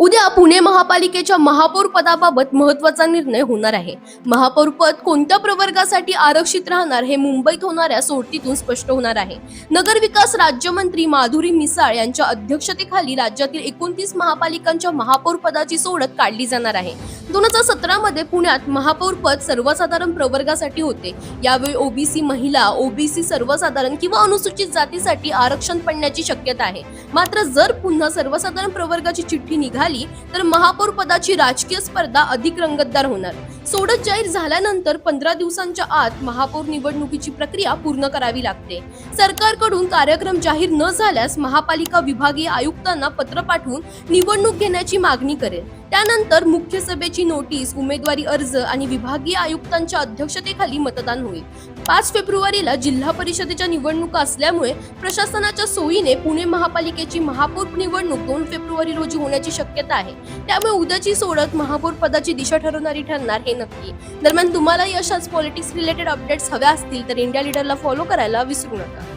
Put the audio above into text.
उद्या पुणे महापालिकेच्या महापौर पदाबाबत महत्त्वाचा निर्णय होणार आहे. महापौर पद कोणत्या प्रवर्गासाठी आरक्षित राहणार हे मुंबईत होणाऱ्या सोडतीतून स्पष्ट होणार आहे. नगरविकास राज्यमंत्री माधुरी मिसाळ यांच्या अध्यक्षतेखाली राज्यातील एकोणतीस महापालिकांच्या महापौर पदाची सोडत काढली जाणार आहे. दोन हजार सतरा मध्ये पुण्यात महापौर पद सर्वसाधारण प्रवर्गासाठी होते. यावेळी ओबीसी महिला ओबीसी सर्वसाधारण किंवा अनुसूचित जातीसाठी आरक्षण पडण्याची शक्यता आहे. मात्र जर पुन्हा सर्वसाधारण प्रवर्गाची चिठ्ठी निघाली तर महापौर पदाची राजकीय स्पर्धा अधिक रंगतदार होणार. सोडत जाहीर झाल्यानंतर पंधरा दिवसांच्या आत महापौर निवडणुकीची प्रक्रिया पूर्ण करावी लागते. सरकारकडून कार्यक्रम जाहीर न झाल्यास महापालिका विभागीय आयुक्तांना पत्र पाठवून निवडणूक घेण्याची मागणी करेल. त्यानंतर मुख्य सभेची नोटीस उमेदवारी अर्ज आणि विभागीय आयुक्तांच्या अध्यक्षतेखाली मतदान होईल. पाच फेब्रुवारीला जिल्हा परिषदेच्या निवडणुका असल्यामुळे प्रशासनाच्या सोयीने पुणे महापालिकेची महापौर निवडणूक दोन फेब्रुवारी रोजी होण्याची शक्यता आहे. त्यामुळे उद्याची सोडत महापौर पदाची दिशा ठरवणारी ठरणार हे नक्की दरम्यान तुम्हालाही अशाच पॉलिटिक्स रिलेटेड अपडेट्स हव्या असतील तर इंडिया लीडरला फॉलो करायला विसरू नका.